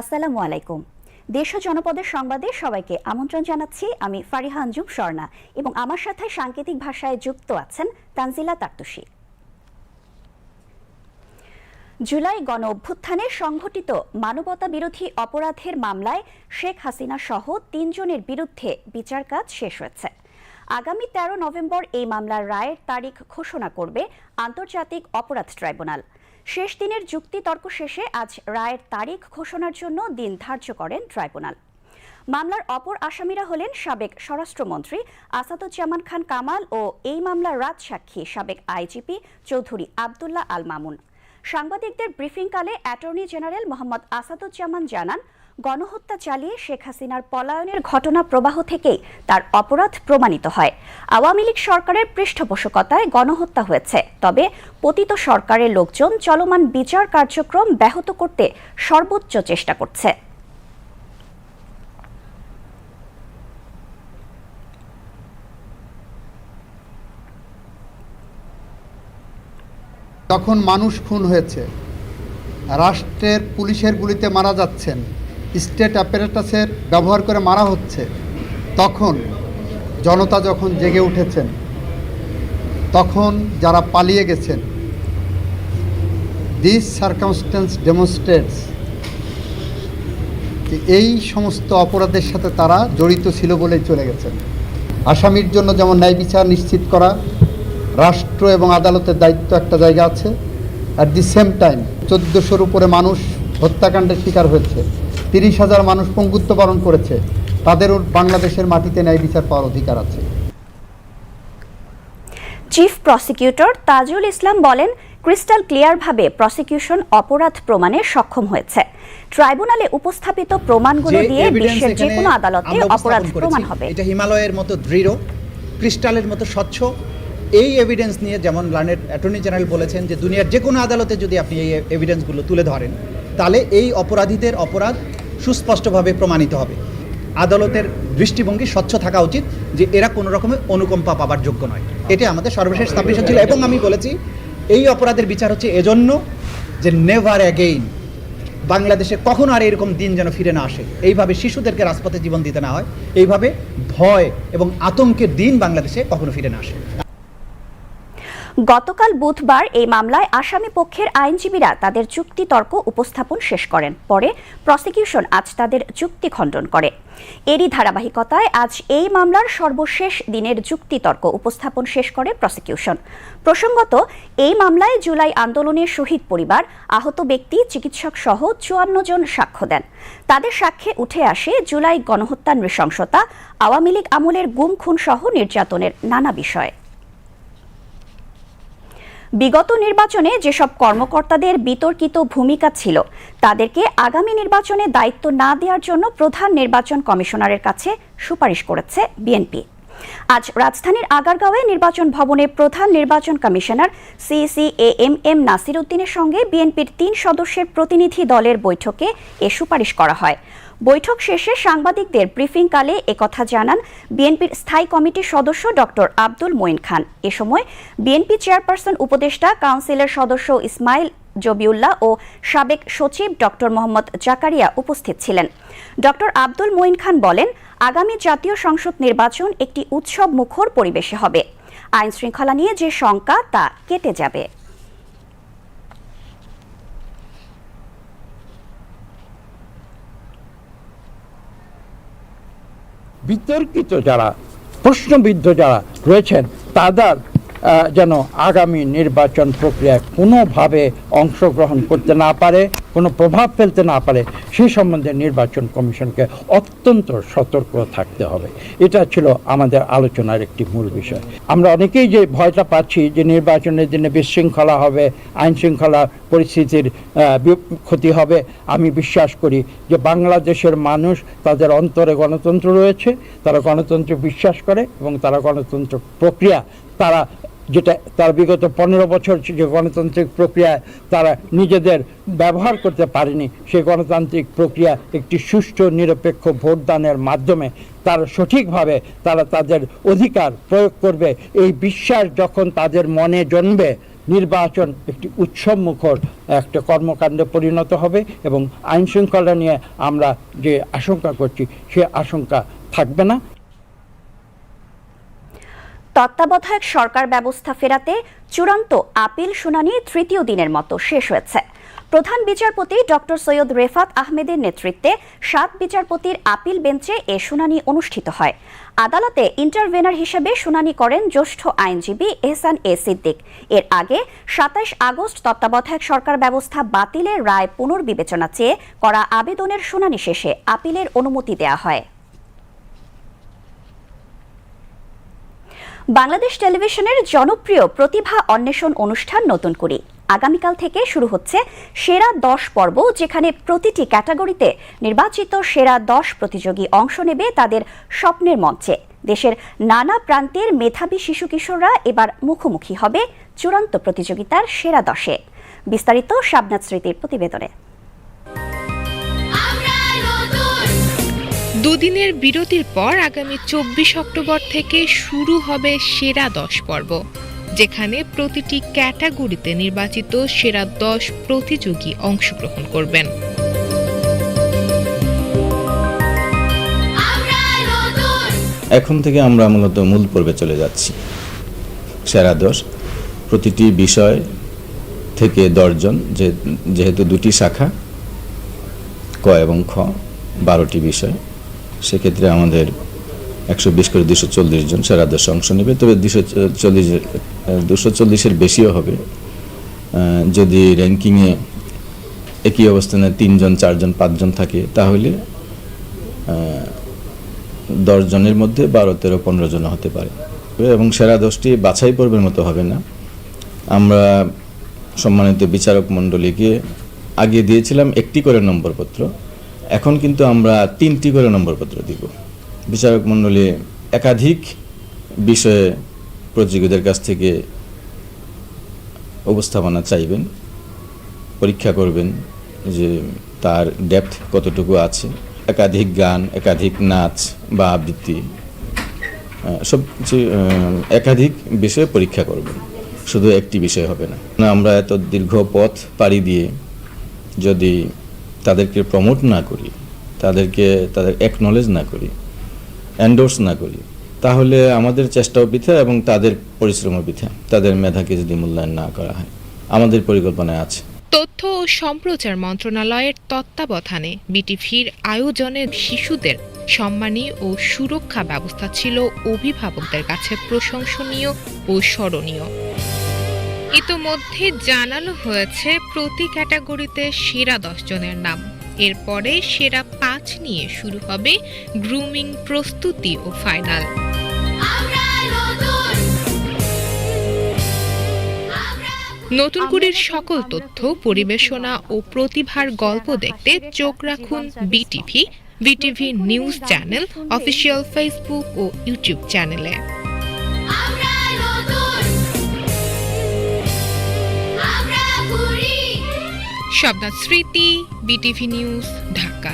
আসসালামু আলাইকুম। দেশ ও জনপদের সংবাদে সবাইকে আমন্ত্রণ জানাচ্ছি আমি ফারিহা আঞ্জুম স্বর্ণা এবং আমার সাথে সাংকেতিক ভাষায় যুক্ত আছেন তানজিলা তার্তুষি জুলাই গণ অভ্যুত্থানে সংঘটিত মানবতা বিরোধী অপরাধের মামলায় শেখ হাসিনা সহ তিনজনের বিরুদ্ধে বিচার কাজ শেষ হয়েছে। আগামী তেরো নভেম্বর এই মামলার রায়ের তারিখ ঘোষণা করবে আন্তর্জাতিক অপরাধ ট্রাইব্যুনাল। শেষ দিনের যুক্তি তর্ক শেষে আজ রায়ের তারিখ ঘোষণার জন্য দিন ধার্য করেন ট্রাইব্যুনাল। মামলার অপর আসামিরা হলেন সাবেক স্বরাষ্ট্রমন্ত্রী আসাদুজ্জামান খান কামাল ও এই মামলার রাত সাক্ষী সাবেক আইজিপি চৌধুরী আবদুল্লাহ আল মামুন। সাংবাদিকদের ব্রিফিংকালে অ্যাটর্নি জেনারেল মোহাম্মদ আসাদুজ্জামান জানান গণহত্যা চালিয়ে শেখ হাসিনার পলায়নের ঘটনা প্রবাহ থেকেই তার অপরাধ প্রমাণিত হয়। আওয়ামী লীগ সরকারের পৃষ্ঠপোষকতায় গণহত্যা হয়েছে। তবে পতিত সরকারের লোকজন চলমান বিচার কার্যক্রম ব্যাহত করতে সর্বোচ্চ চেষ্টা করছে। তখন মানুষ খুন হয়েছে। রাষ্ট্রের পুলিশের গুলিতে মারা যাচ্ছেন। স্টেট অ্যাপারেটাসের ব্যবহার করে মারা হচ্ছে, তখন জনতা যখন জেগে উঠেছেন, তখন যারা পালিয়ে গেছেন দিস সার্কামস্টেন্স ডেমনস্ট্রেটস এই সমস্ত অপরাধের সাথে তারা জড়িত ছিল বলেই চলে গেছেন। আসামির জন্য যেমন ন্যায় বিচার নিশ্চিত করা, রাষ্ট্র এবং আদালতের দায়িত্ব একটা জায়গা আছে। অ্যাট দি সেম টাইম চোদ্দোশোর উপরে মানুষ হত্যাকাণ্ডের শিকার হয়েছে। তিরিশ হাজার মানুষ পঙ্গুত্ব বরণ করেছে। তাদেরও বাংলাদেশের মাটিতে ন্যায় বিচার পাওয়ার অধিকার আছে। চিফ প্রসিকিউটর তাজুল ইসলাম বলেন ক্রিস্টাল ক্লিয়ারভাবে প্রসিকিউশন অপরাধ প্রমাণে সক্ষম হয়েছে। ট্রাইব্যুনালে উপস্থাপিত প্রমাণগুলো দিয়ে বিশ্বের যে কোনো আদালতে অপরাধ প্রমাণ হবে। এটা হিমালয়ের মতো দৃঢ় ক্রিস্টালের মতো স্বচ্ছ। এই এভিডেন্স নিয়ে যেমন লার্নেড অ্যাটর্নি জেনারেল বলেছেন যে দুনিয়ার যে কোনো আদালতে যদি আপনি এই এভিডেন্সগুলো তুলে ধরেন তাহলে এই অপরাধীদের অপরাধ সুস্পষ্টভাবে প্রমাণিত হবে। আদালতের দৃষ্টিভঙ্গি স্বচ্ছ থাকা উচিত যে এরা কোনো রকমের অনুকম্পা পাবার যোগ্য নয়। এটা আমাদের সর্বশেষ সাবমিশন ছিল এবং আমি বলেছি, এই অপরাধের বিচার হচ্ছে এজন্য যে নেভার অ্যাগেইন বাংলাদেশে কখনো আর এরকম দিন যেন ফিরে না আসে। এইভাবে শিশুদেরকে রাজপথে জীবন দিতে না হয়। এইভাবে ভয় এবং আতঙ্কের দিন বাংলাদেশে কখনো ফিরে না আসে। গতকাল বুধবার এই মামলায় আসামি পক্ষের আইনজীবীরা তাদের যুক্তি তর্ক উপস্থাপন শেষ করেন। পরে প্রসিকিউশন আজ তাদের যুক্তি খণ্ডন করে। এরই ধারাবাহিকতায় আজ এই মামলার সর্বশেষ দিনের যুক্তি তর্ক উপস্থাপন শেষ করে প্রসিকিউশন প্রসঙ্গত, এই মামলায় জুলাই আন্দোলনের শহীদ পরিবার, আহত ব্যক্তি, চিকিৎসক সহ চুয়ান্ন জন সাক্ষ্য দেন। তাদের সাক্ষ্যে উঠে আসে জুলাই গণহত্যা নৃশংসতা, আওয়ামী লীগ আমলের গুম খুন সহ নির্যাতনের নানা বিষয়। বিগত নির্বাচনে যেসব কর্মকর্তাদের বিতর্কিত ভূমিকা ছিল, তাদেরকে আগামী নির্বাচনে দায়িত্ব না দেওয়ার জন্য প্রধান নির্বাচন কমিশনারের কাছে সুপারিশ করেছে বিএনপি। আজ রাজধানীর আগারগাঁওয়ে নির্বাচন ভবনে প্রধান নির্বাচন commissioner CC M M Nasir উদ্দিনের সঙ্গে বিএনপির তিন সদস্যের প্রতিনিধি দলের বৈঠকে এ সুপারিশ করা হয়। বৈঠক শেষে সাংবাদিকদের ব্রিফিংকালে একথা জানান বিএনপির স্থায়ী কমিটির সদস্য ডক্টর আব্দুল মঈন খান। এ সময় বিএনপি চেয়ারপারসন উপদেষ্টা, কাউন্সিলের সদস্য ইসমাইল জবিউল্লাহ ও সাবেক সচিব ডক্টর মোহাম্মদ জাকারিয়া উপস্থিত ছিলেন। ডক্টর আব্দুল মঈন খান বলেন, আগামী জাতীয় সংসদ নির্বাচন একটি উৎসব মুখর পরিবেশে হবে। আইন শৃঙ্খলা নিয়ে যে শঙ্কা, তা কেটে যাবে। বিতর্কিত যারা প্রশ্নবিদ্ধ যারা রয়েছেন তাদের যেন আগামী নির্বাচন প্রক্রিয়ায় কোনোভাবে অংশগ্রহণ করতে না পারে, কোনো প্রভাব ফেলতে না পারে, সে সম্বন্ধে নির্বাচন কমিশনকে অত্যন্ত সতর্ক থাকতে হবে। এটা ছিল আমাদের আলোচনার একটি মূল বিষয়। আমরা অনেকেই যে ভয়টা পাচ্ছি যে নির্বাচনের দিনে বিশৃঙ্খলা হবে আইন শৃঙ্খলা পরিস্থিতির ক্ষতি হবে, আমি বিশ্বাস করি যে বাংলাদেশের মানুষ তাদের অন্তরে গণতন্ত্র রয়েছে, তারা গণতন্ত্রে বিশ্বাস করে এবং তারা গণতন্ত্র প্রক্রিয়া তারা যেটা তার বিগত পনেরো বছর যে গণতান্ত্রিক প্রক্রিয়ায় তারা নিজেদের ব্যবহার করতে পারেনি, সেই গণতান্ত্রিক প্রক্রিয়া একটি সুষ্ঠু, নিরপেক্ষ ভোটদানের মাধ্যমে তারা সঠিকভাবে তারা তাদের অধিকার প্রয়োগ করবে। এই বিশ্বাস যখন তাদের মনে জন্মে, নির্বাচন একটি উৎসবমুখর একটা কর্মকাণ্ডে পরিণত হবে এবং আইন শৃঙ্খলা নিয়ে আমরা যে আশঙ্কা করছি, সে আশঙ্কা থাকবে না। তত্ত্বাবধায়ক সরকার ব্যবস্থা ফেরাতে চূড়ান্ত আপিল শুনানি তৃতীয় দিনের মতো শেষ হয়েছে। প্রধান বিচারপতি ডক্টর সৈয়দ রেফাত আহমেদের নেতৃত্বে সাত বিচারপতির আপিল বেঞ্চে এ শুনানি অনুষ্ঠিত হয়। আদালতে ইন্টারভেনার হিসেবে শুনানি করেন জ্যেষ্ঠ আইনজীবী এহসান এ সিদ্দিক। এর আগে সাতাশ আগস্ট তত্ত্বাবধায়ক সরকার ব্যবস্থা বাতিলের রায় পুনর্বিবেচনা চেয়ে করা আবেদনের শুনানি শেষে আপিলের অনুমতি দেওয়া হয়। বাংলাদেশ টেলিভিশনের জনপ্রিয় প্রতিভা অন্বেষণ অনুষ্ঠান নতুন করি। আগামীকাল থেকে শুরু হচ্ছে সেরা দশ পর্ব, যেখানে প্রতিটি ক্যাটাগরিতে নির্বাচিত সেরা দশ প্রতিযোগী অংশ নেবে তাদের স্বপ্নের মঞ্চে। দেশের নানা প্রান্তের মেধাবী শিশু কিশোররা এবার মুখোমুখি হবে চূড়ান্ত প্রতিযোগিতার সেরা দশে। বিস্তারিত শাবনাথ স্মৃতির প্রতিবেদনে। দুদিনের বিরতির পর আগামী চব্বিশ অক্টোবর থেকে শুরু হবে সেরা দশ পর্ব, যেখানে প্রতিটি ক্যাটাগরিতে নির্বাচিত সেরা দশ প্রতিযোগী অংশগ্রহণ করবেন। এখন থেকে আমরা মূলত মূল পর্বে চলে যাচ্ছি। সেরা দশ, প্রতিটি বিষয় থেকে দশজন যেহেতু দুটি শাখা, ক এবং খ, বারোটি বিষয়। সেক্ষেত্রে আমাদের একশো বিশ করে দুশো চল্লিশ জন সেরা দশ অংশ নেবে। তবে দুশো চল্লিশ দুশো চল্লিশের বেশিও হবে। যদি র্যাঙ্কিংয়ে একই অবস্থানে তিনজন, চারজন, পাঁচজন থাকে, তাহলে দশ জনের মধ্যে বারো, তেরো, পনেরো জন হতে পারে। এবং সেরা দশটি বাছাই পর্বের মতো হবে না। আমরা সম্মানিত বিচারক মণ্ডলীকে আগে দিয়েছিলাম একটি করে নম্বরপত্র। এখন কিন্তু আমরা তিনটি করে নম্বরপত্র দিব। বিচারক মণ্ডলী একাধিক বিষয়ে প্রতিযোগীদের কাছ থেকে উপস্থাপনা চাইবেন পরীক্ষা করবেন যে তার ডেপথ কতটুকু আছে। একাধিক গান একাধিক নাচ বা আবৃত্তি সব কিছু একাধিক বিষয়ে পরীক্ষা করবেন শুধু একটি বিষয় হবে না না, আমরা এত দীর্ঘ পথ পাড়ি দিয়ে যদি তাদেরকে প্রমোট না করি, তাদেরকে, তাদের একনলেজ না করি এন্ডোর্স না করি, তাহলে আমাদের চেষ্টাও বৃথা এবং তাদের পরিশ্রমও বৃথা। তাদের মেধাকে যদি মূল্যায়ন না করা হয়, আমাদের পরিকল্পনায় আছে। তথ্য ও সম্প্রচার মন্ত্রণালয়ের তত্ত্বাবধানে বিটিভির আয়োজনে শিশুদের সম্মানী ও সুরক্ষা ব্যবস্থা ছিল অভিভাবকদের কাছে প্রশংসনীয় ও স্মরণীয়। ইতোমধ্যে জানানো হয়েছে প্রতি ক্যাটাগরিতে সেরা দশ জনের নাম। এরপরে সেরা পাঁচ নিয়ে শুরু হবে গ্রুমিং প্রস্তুতি ও ফাইনাল। নতুন কুড়ির সকল তথ্য পরিবেশনা ও প্রতিভার গল্প দেখতে চোখ রাখুন BTV BTV news channel official Facebook ও ইউটিউব চ্যানেলে। শব্দাত স্মৃতি, বিটিভি নিউজ, ঢাকা।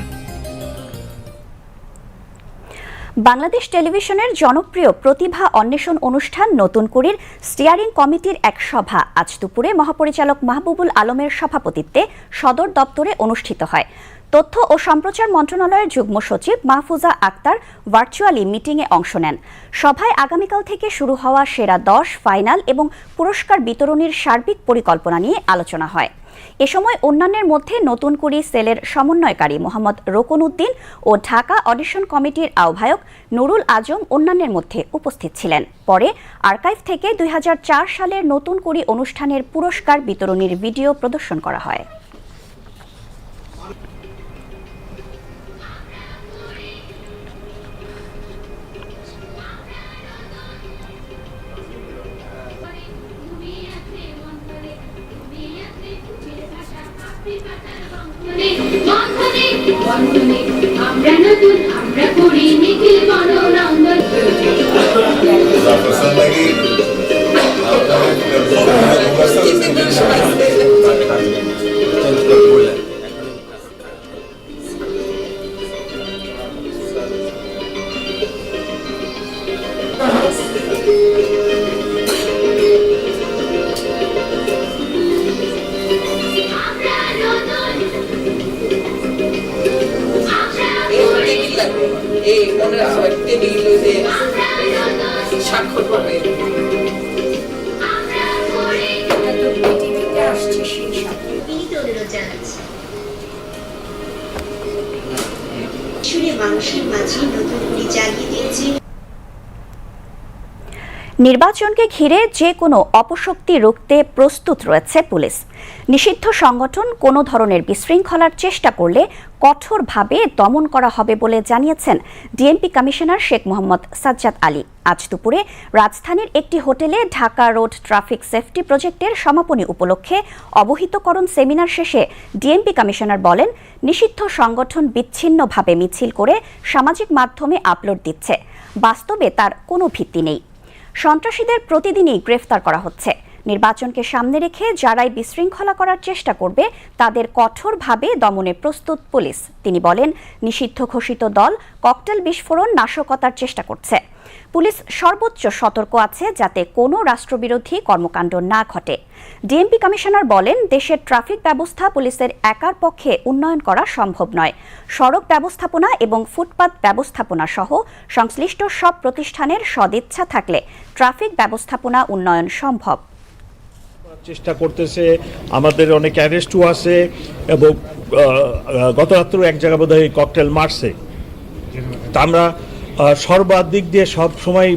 বাংলাদেশ টেলিভিশনের জনপ্রিয় প্রতিভা অন্বেষণ অনুষ্ঠান নতুন কুড়ির স্টিয়ারিং কমিটির এক সভা আজ দুপুরে মহাপরিচালক মাহবুবুল আলমের সভাপতিত্বে সদর দপ্তরে অনুষ্ঠিত হয়। তথ্য ও সম্প্রচার মন্ত্রণালয়ের যুগ্ম সচিব মাহফুজা আক্তার ভার্চুয়ালি মিটিংয়ে অংশ নেন। সভায় আগামীকাল থেকে শুরু হওয়া সেরা দশ, ফাইনাল এবং পুরস্কার বিতরণের সার্বিক পরিকল্পনা নিয়ে আলোচনা হয়। এ সময় অন্যান্যের মধ্যে নতুন কুড়ি সেলের সমন্বয়কারী মোহাম্মদ রোকন উদ্দিন ও ঢাকা অডিশন কমিটির আহ্বায়ক নুরুল আজম অন্যান্যের মধ্যে উপস্থিত ছিলেন। পরে আর্কাইভ থেকে দুই হাজার চার সালের নতুন কুড়ি অনুষ্ঠানের পুরস্কার বিতরণীর ভিডিও প্রদর্শন করা হয়। বন্ধনে আমরা নতুন আমরা করি নিখিল মনোরঞ্জন নির্বাচনকে ঘিরে যে কোনো অপশক্তি রুখতে প্রস্তুত রয়েছে পুলিশ। নিষিদ্ধ সংগঠন কোনো ধরনের বিশৃঙ্খলার চেষ্টা করলে কঠোরভাবে দমন করা হবে বলে জানিয়েছেন ডিএমপি কমিশনার শেখ মোহাম্মদ সাজ্জাদ আলী। আজ দুপুরে রাজধানীর একটি হোটেলে ঢাকা রোড ট্রাফিক সেফটি প্রজেক্টের সমাপনী উপলক্ষে অবহিতকরণ সেমিনার শেষে ডিএমপি কমিশনার বলেন, নিষিদ্ধ সংগঠন বিচ্ছিন্নভাবে মিছিল করে সামাজিক মাধ্যমে আপলোড দিচ্ছে। বাস্তবে তার কোনো ভিত্তি নেই। সন্ত্রাসীদের প্রতিদিনই গ্রেফতার করা হচ্ছে। নির্বাচনকে সামনে রেখে যারাই বিশৃঙ্খলা করার চেষ্টা করবে, তাদের কঠোরভাবে দমনে প্রস্তুত পুলিশ। তিনি বলেন, নিষিদ্ধ ঘোষিত দল ককটেল বিস্ফোরণ নাশকতার চেষ্টা করছে। পুলিশ সর্বোচ্চ সতর্ক আছে যাতে কোনো রাষ্ট্রবিরোধী কর্মকাণ্ড না ঘটে। ডিএমপি কমিশনার বলেন, দেশের ট্রাফিক ব্যবস্থা পুলিশের একার পক্ষে উন্নয়ন করা সম্ভব নয়। সড়ক ব্যবস্থাপনা এবং ফুটপাত ব্যবস্থাপনা সহ সংশ্লিষ্ট সব প্রতিষ্ঠানের সদিচ্ছা থাকলে ট্রাফিক ব্যবস্থাপনা উন্নয়ন সম্ভব। চেষ্টা করতেছে। আমাদের অনেক অ্যারেস্টও আছে এবং গত রাত্রেও এক জায়গা বোধহয় ককটেল মারছে। তা আমরা সর্বাধিক দিয়ে সব সময়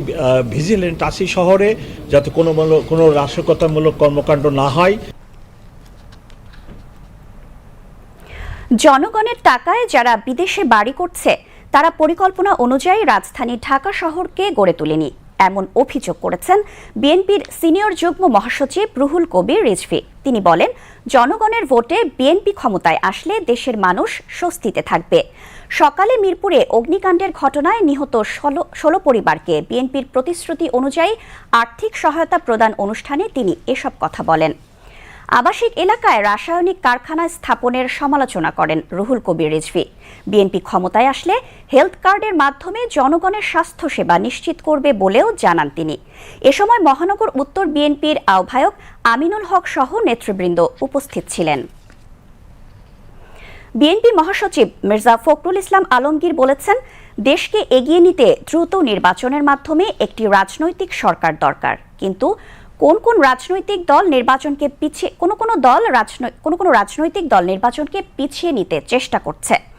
ভিজিলেন্ট আছি শহরে যাতে কোনো কোনো নাশকতামূলক কর্মকাণ্ড না হয়। জনগণের টাকায় যারা বিদেশে বাড়ি করছে, তারা পরিকল্পনা অনুযায়ী রাজধানী ঢাকা শহরকে গড়ে তোলেনি। এমন অভিযোগ করেছেন বিএনপির সিনিয়র যুগ্ম মহাসচিব রুহুল কবির রিজভি। তিনি বলেন, জনগণের ভোটে বিএনপি ক্ষমতায় আসলে দেশের মানুষ স্বস্তিতে থাকবে। সকালে মিরপুরে অগ্নিকাণ্ডের ঘটনায় নিহত ষোলো পরিবারকে বিএনপির প্রতিশ্রুতি অনুযায়ী আর্থিক সহায়তা প্রদান অনুষ্ঠানে তিনি এসব কথা বলেন। আবাসিক এলাকায় রাসায়নিক কারখানা স্থাপনের সমালোচনা করেন রুহুল কবির রিজভি। বিএনপি ক্ষমতায় আসলে হেলথ কার্ডের মাধ্যমে জনগণের স্বাস্থ্যসেবা নিশ্চিত করবে বলেও জানান তিনি। এ সময় মহানগর উত্তর বিএনপির আহ্বায়ক আমিনুল হক সহ নেতৃবৃন্দ উপস্থিত ছিলেন। বিএনপি মহাসচিব মির্জা ফখরুল ইসলাম আলমগীর বলেছেন, দেশকে এগিয়ে নিতে দ্রুত নির্বাচনের মাধ্যমে একটি রাজনৈতিক সরকার দরকার। কিন্তু কোন কোন রাজনৈতিক দল নির্বাচনকে পিছিয়ে, কোনো কোনো দল রাজনৈ- কোনো কোনো রাজনৈতিক দল নির্বাচনকে পিছিয়ে নিতে চেষ্টা করছে?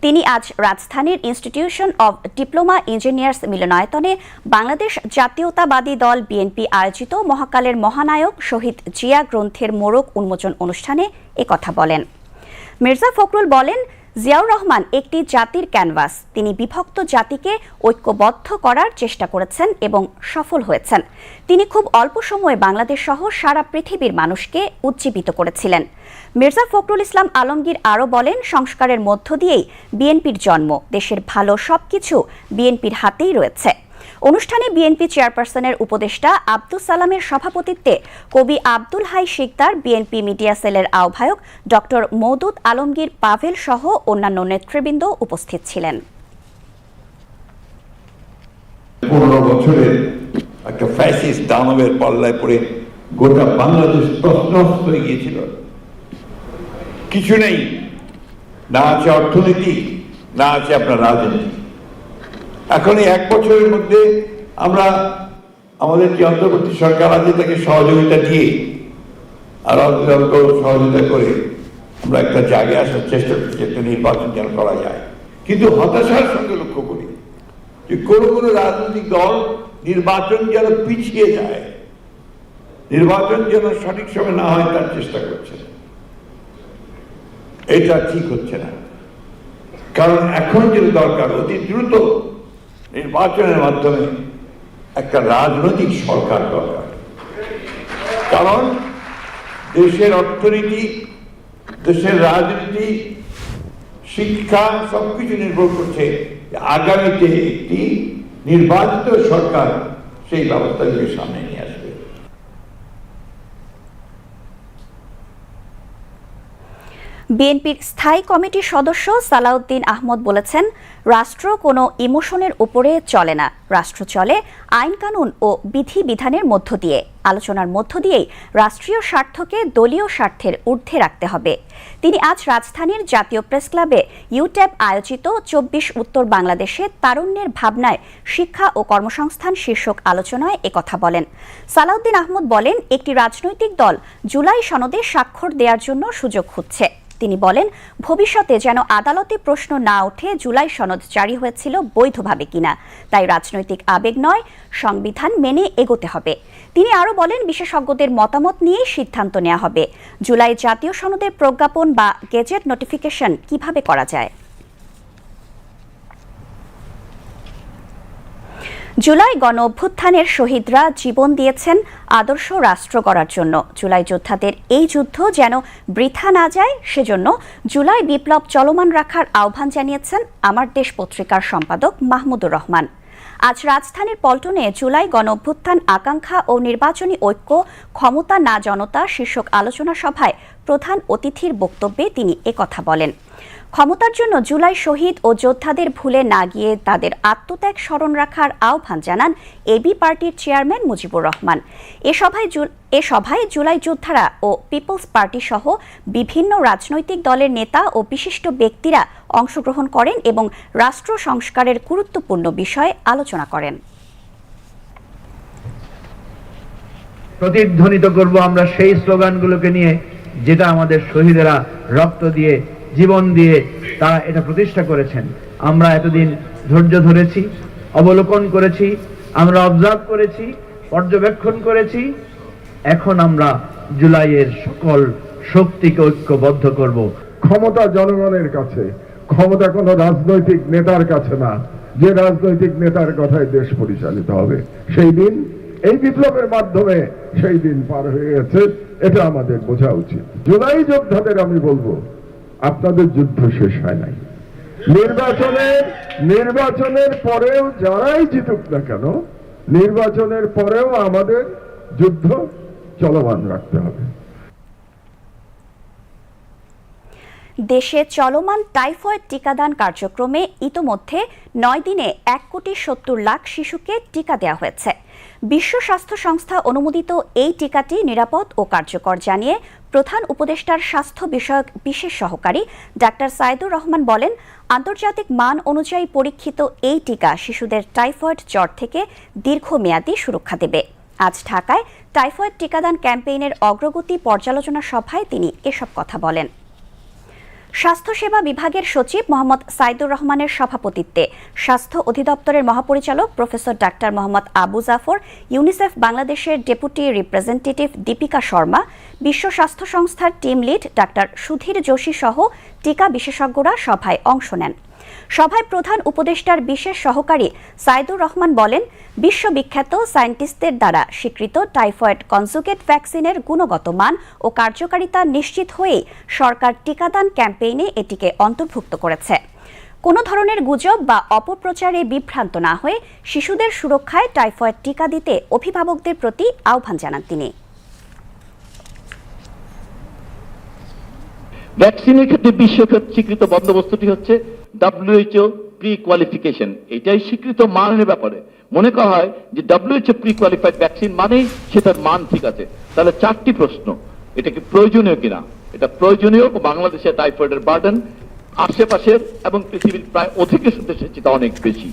তিনি আজ রাজধানীর ইনস্টিটিউশন অব ডিপ্লোমা ইঞ্জিনিয়ার্স মিলনায়তনে বাংলাদেশ জাতীয়তাবাদী দল বিএনপি আয়োজিত মহাকালের মহানায়ক শহীদ জিয়া গ্রন্থের মোড়ক উন্মোচন অনুষ্ঠানে একথা বলেন। মির্জা ফখরুল বলেন জিয়াউর রহমান একটি জাতির ক্যানভাস। তিনি বিভক্ত জাতিকে ঐক্যবদ্ধ করার চেষ্টা করেছেন এবং সফল হয়েছেন। তিনি খুব অল্প সময়ে বাংলাদেশ সহ সারা পৃথিবীর মানুষকে উজ্জীবিত করেছিলেন। মির্জা ফখরুল ইসলাম আলমগীর আরও বলেন, সংস্কারের মধ্য দিয়েই বিএনপির জন্ম। দেশের ভালো সবকিছু বিএনপির হাতেই রয়েছে। অনুষ্ঠানে বিএনপি চেয়ারপারসনের উপদেষ্টা আব্দুল সালামের সভাপতিত্বে কবি আব্দুল হাই শিকদার, বিএনপি মিডিয়া সেলের আহ্বায়ক ডক্টর মৌদুদ আলমগীর পাভেল সহ অন্যান্য নেতৃবৃন্দ উপস্থিত ছিলেন। একটা ফ্যাসিস্ট দানবের পাল্লায় পড়ে গোটা বাংলাদেশ তছনছ হয়ে গিয়েছিল। কিছু নেই। না আছে অর্থনীতি, না আছে আপনার রাজনীতি। এখন এই এক বছরের মধ্যে আমরা আমাদের যে অন্তর্বর্তী সরকার আছে তাকে সহযোগিতা দিয়ে আর সহযোগিতা করে আমরা একটা জায়গায় আসার চেষ্টা করছি, একটা নির্বাচন যেন করা যায়। কিন্তু হতাশার সঙ্গে লক্ষ্য করি যে কোনো কোনো রাজনৈতিক দল নির্বাচন যেন পিছিয়ে যায়, নির্বাচন যেন সঠিক সময় না হয় তার চেষ্টা করছে এটা ঠিক হচ্ছে না। কারণ এখন যেটা দরকার, অতি দ্রুত নির্বাচনের মাধ্যমে একটা রাজনৈতিক সরকার দরকার। কারণ দেশের অর্থনীতি, দেশের রাজনীতি, শিক্ষা সবকিছু নির্ভর করছে আগামীতে একটি নির্বাচিত সরকার সেই ব্যবস্থাগুলি সামনে নিয়ে আসবে। বিএনপির স্থায়ী কমিটির সদস্য সালাউদ্দিন আহমদ বলেছেন, রাষ্ট্র কোনো ইমোশনের উপরে চলে না। রাষ্ট্র চলে আইন কানুন ও বিধি বিধানের মধ্য দিয়ে। আলোচনার মধ্য দিয়েই রাষ্ট্রীয় স্বার্থকে দলীয় স্বার্থের ঊর্ধ্বে রাখতে হবে। তিনি আজ রাজধানীর জাতীয় প্রেস ক্লাবে ইউট্যাব আয়োজিত চব্বিশ উত্তর বাংলাদেশে তারুণ্যের ভাবনায় শিক্ষা ও কর্মসংস্থান শীর্ষক আলোচনায় একথা বলেন। সালাউদ্দিন আহমদ বলেন, একটি রাজনৈতিক দল জুলাই সনদে স্বাক্ষর দেওয়ার জন্য সুযোগ খুঁজছে। তিনি বলেন, ভবিষ্যতে যেন আদালতে প্রশ্ন না উঠে জুলাই সনদ জারি হয়েছিল বৈধভাবে কিনা। তাই রাজনৈতিক আবেগ নয়, সংবিধান মেনে এগোতে হবে। তিনি আরও বলেন, বিশেষজ্ঞদের মতামত নিয়ে সিদ্ধান্ত নেওয়া হবে। জুলাই জাতীয় সনদের প্রজ্ঞাপন বা গেজেট নোটিফিকেশন কীভাবে করা যায়? জুলাই গণ অভ্যুত্থানের শহীদরা জীবন দিয়েছেন আদর্শ রাষ্ট্র গড়ার জন্য। জুলাই যোদ্ধাদের এই যুদ্ধ যেন বৃথা না যায়, সেজন্য জুলাই বিপ্লব চলমান রাখার আহ্বান জানিয়েছেন আমার দেশ পত্রিকার সম্পাদক মাহমুদুর রহমান। আজ রাজধানীর পল্টনে জুলাই গণ অভ্যুত্থান আকাঙ্ক্ষা ও নির্বাচনী ঐক্য, ক্ষমতা না জনতা শীর্ষক আলোচনা সভায় প্রধান অতিথির বক্তব্যে তিনি একথা বলেন। ক্ষমতার জন্য জুলাই শহীদ ও যোদ্ধাদের ভুলে না গিয়ে তাদের আত্মত্যাগ স্মরণ রাখার আহ্বান জানান এবি পার্টির চেয়ারম্যান মুজিবুর রহমান। এ সভায় এ সভায় জুলাই যোদ্ধারা ও পিপলস পার্টি সহ বিভিন্ন রাজনৈতিক দলের নেতা ও বিশিষ্ট ব্যক্তিরা অংশগ্রহণ করেন এবং রাষ্ট্র সংস্কারের গুরুত্বপূর্ণ বিষয়ে আলোচনা করেন। প্রতিধ্বনিত করব আমরা সেই স্লোগানগুলোকে নিয়ে যেটা আমাদের শহীদেরা রক্ত দিয়ে জীবন দিয়ে তারা এটা প্রতিষ্ঠা করেছেন। আমরা এতদিন ধৈর্য ধরেছি, অবলোকন করেছি, আমরা অবজার্ভ করেছি, পর্যবেক্ষণ করেছি। এখন আমরা জুলাইয়ের সকল শক্তিকে ঐক্যবদ্ধ করব। ক্ষমতা জনগণের কাছে, ক্ষমতা কোনো রাজনৈতিক নেতার কাছে না। যে রাজনৈতিক নেতার কথায় দেশ পরিচালিত হবে। সেই দিন, এই বিপ্লবের মাধ্যমে সেই দিন পার হয়ে গেছে, এটা আমাদের বোঝা উচিত। জুলাই যোদ্ধাদের আমি বলব আপনাদের যুদ্ধ শেষ হয় নাই। নির্বাচনের নির্বাচনের পরেও যারাই জিতুক না কেন, নির্বাচনের পরেও আমাদের যুদ্ধ চলমান রাখতে হবে। দেশে চলমান টাইফয়েড টিকাদান কার্যক্রমে ইতোমধ্যে নয় দিনে এক কোটি সত্তর লাখ শিশুকে টিকা দেওয়া হয়েছে। বিশ্ব স্বাস্থ্য সংস্থা অনুমোদিত এই টিকাটি নিরাপদ ও কার্যকর জানিয়ে প্রধান উপদেষ্টার স্বাস্থ্য বিষয়ক বিশেষ সহকারী ডাক্তার সাইদুর রহমান বলেন, আন্তর্জাতিক মান অনুযায়ী পরীক্ষিত এই টিকা শিশুদের টাইফয়েড জ্বর থেকে দীর্ঘমেয়াদী সুরক্ষা দেবে। আজ ঢাকায় টাইফয়েড টিকাদান ক্যাম্পেইনের অগ্রগতি পর্যালোচনা সভায় তিনি এসব কথা বলেন। স্বাস্থ্যসেবা বিভাগের সচিব মোহাম্মদ সাইদুর রহমানের সভাপতিত্বে স্বাস্থ্য অধিদপ্তরের মহাপরিচালক professor doctor Mohammad Abu Jafar, UNICEF বাংলাদেশের ডেপুটি রিপ্রেজেন্টেটিভ দীপিকা শর্মা, বিশ্ব স্বাস্থ্য সংস্থার team lead doctor Sudhir Joshi সহ টিকা বিশেষজ্ঞরা সভায় অংশ নেন। সভায় প্রধান উপদেষ্টার বিশেষ সহকারী সাইদুর রহমান বলেন, বিশ্ববিখ্যাত সায়েন্টিস্টদের দ্বারা স্বীকৃত টাইফয়েড কনজুগেট ভ্যাকসিনের গুণগত মান ও কার্যকারিতা নিশ্চিত হয়েই সরকার টিকাদান ক্যাম্পেইনে এটিকে অন্তর্ভুক্ত করেছে। কোনো ধরনের গুজব বা অপপ্রচারে বিভ্রান্ত না হয়ে শিশুদের সুরক্ষায় টাইফয়েড টিকা দিতে অভিভাবকদের প্রতি আহ্বান জানান তিনি। ভ্যাকসিনের ক্ষেত্রে বিশ্ব স্বীকৃত বন্দোবস্তটি হচ্ছে ডাব্লিউএইচও প্রি কোয়ালিফিকেশন এটাই স্বীকৃত মানের ব্যাপারে। মনে করা হয় যে ডাব্লিউএইচও প্রি কোয়ালিফাইড ভ্যাকসিন মানেই সেটার মান ঠিক আছে। তাহলে চারটি প্রশ্ন। এটা কি প্রয়োজনীয় কিনা? এটা প্রয়োজনীয়, বাংলাদেশে টাইফয়েডের বার্ডেন আশেপাশের এবং পৃথিবীর প্রায় অধিকাংশ দেশের চেয়ে অনেক বেশি।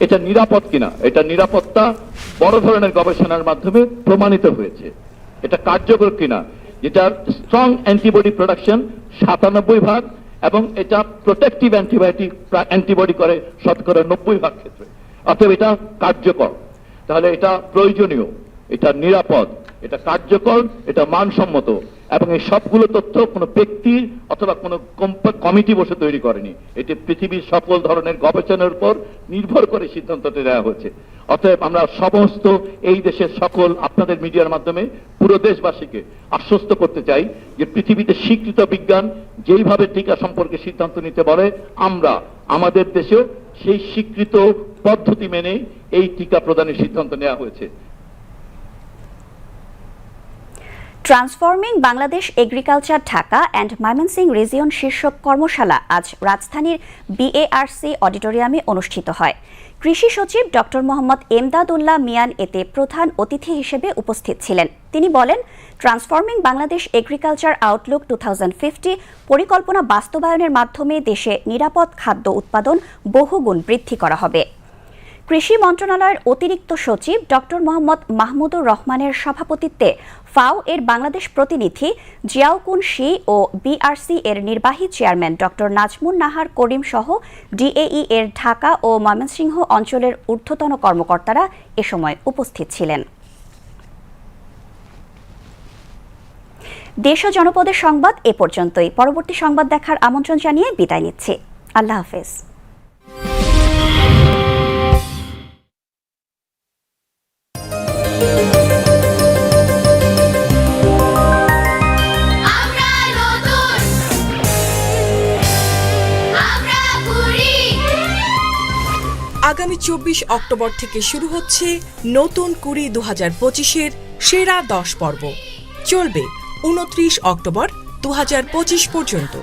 এটা নিরাপদ কিনা? এটা নিরাপত্তা বড় ধরনের গবেষণার মাধ্যমে প্রমাণিত হয়েছে। এটা কার্যকর কিনা? যেটার স্ট্রং অ্যান্টিবডি প্রোডাকশন সাতানব্বই ভাগ, এবং এটা প্রোটেকটিভ অ্যান্টিবায়োটিক অ্যান্টিবডি করে শতকরা নব্বই ভাগ ক্ষেত্রে। অর্থাৎ এটা কার্যকর। তাহলে এটা প্রয়োজনীয়, এটা নিরাপদ। এটা কার্যকর, এটা মানসম্মত, এবং এই সবগুলো তথ্য কোনো ব্যক্তি অথবা কোনো কমিটি বসে তৈরি করেনি। এটি পৃথিবীর সকল ধরনের গবেষণার উপর নির্ভর করে সিদ্ধান্তটি নেওয়া হয়েছে। অতএব আমরা সমস্ত এই দেশের সকল আপনাদের মিডিয়ার মাধ্যমে পুরো দেশবাসীকে আশ্বস্ত করতে চাই যে পৃথিবীতে স্বীকৃত বিজ্ঞান যেইভাবে টিকা সম্পর্কে সিদ্ধান্ত নিতে বলে, আমরা আমাদের দেশেও সেই স্বীকৃত পদ্ধতি মেনে এই টিকা প্রদানের সিদ্ধান্ত নেওয়া হয়েছে। Transforming Bangladesh agriculture Dhaka and Mymensingh region শীর্ষক কর্মশালা আজ রাজধানীর বিএআরসি অডিটোরিয়ামে অনুষ্ঠিত হয়। কৃষি সচিব ডক্টর মোহাম্মদ এমদাদুল্লাহ মিয়ান এতে প্রধান অতিথি হিসেবে উপস্থিত ছিলেন। তিনি বলেন, transforming Bangladesh agriculture outlook to পরিকল্পনা বাস্তবায়নের মাধ্যমে দেশে নিরাপদ খাদ্য উৎপাদন বহুগুণ বৃদ্ধি করা হবে। কৃষি মন্ত্রণালয়ের অতিরিক্ত সচিব ডক্টর মোহাম্মদ মাহমুদুর রহমানের সভাপতিত্বে ফাও এর বাংলাদেশ প্রতিনিধি জিয়াউকুন শি ও বিআরসি এর নির্বাহী চেয়ারম্যান ডক্টর নাজমুন নাহার করিম সহ ডিএই এর ঢাকা ও ময়মনসিংহ অঞ্চলের ঊর্ধ্বতন কর্মকর্তারা এ সময় উপস্থিত ছিলেন। দেশ ও জনপদের সংবাদ এ পর্যন্তই। পরবর্তী সংবাদ দেখার আমন্ত্রণ জানিয়ে বিদায় নিচ্ছি। আল্লাহ হাফেজ। আগামী চব্বিশ অক্টোবর থেকে শুরু হচ্ছে নতুন কুড়ি দু হাজার পঁচিশের সেরা দশ পর্ব। চলবে উনত্রিশ অক্টোবর দু হাজার পঁচিশ পর্যন্ত।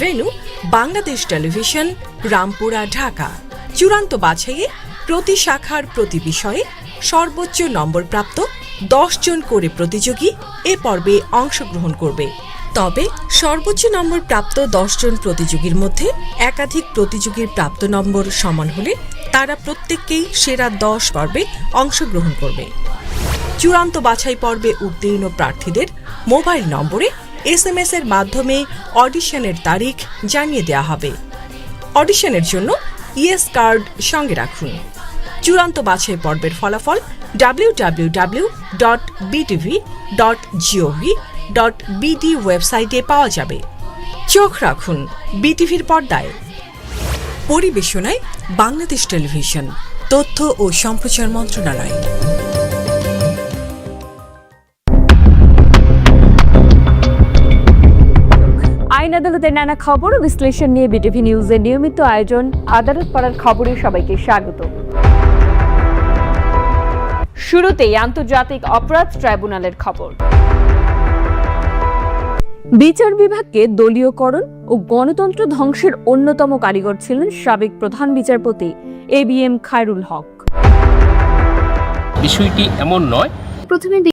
Venue Bangladesh television, Rampura, Dhaka. চূড়ান্ত বাছাইয়ে প্রতি শাখার প্রতি বিষয়ে সর্বোচ্চ নম্বরপ্রাপ্ত দশ জন করে প্রতিযোগী এ পর্বে অংশগ্রহণ করবে। তবে সর্বোচ্চ নম্বর প্রাপ্ত দশজন প্রতিযোগীর মধ্যে একাধিক প্রতিযোগীর প্রাপ্ত নম্বর সমান হলে তারা প্রত্যেককেই সেরা দশ পর্বে অংশগ্রহণ করবে। চূড়ান্ত বাছাই পর্বে উত্তীর্ণ প্রার্থীদের মোবাইল নম্বরে এসএমএস এর মাধ্যমে অডিশনের তারিখ জানিয়ে দেওয়া হবে। অডিশনের জন্য ইএস কার্ড সঙ্গে রাখুন। চূড়ান্ত বাছাই পর্বের ফলাফল W W W dot BTV dot GOV dot BD ওয়েবসাইটে পাওয়া যাবে। চোখ রাখুন বিটিভির পর্দায়। পরিবেশনায় বাংলাদেশ টেলিভিশন, তথ্য ও সম্প্রচার মন্ত্রণালয়। আইন আদালতের নানা খবর ও বিশ্লেষণ নিয়ে বিটিভি নিউজের নিয়মিত আয়োজন আদালত পাড়ার খবরে সবাইকে স্বাগত। শুরুতেই আন্তর্জাতিক অপরাধ ট্রাইব্যুনালের খবর। বিচার বিভাগকে দলীয়করণ ও গণতন্ত্র ধ্বংসের অন্যতম কারিগর ছিলেন সাবেক প্রধান বিচারপতি A B M Khairul Haque. বিষয়টি এমন নয়। প্রথমে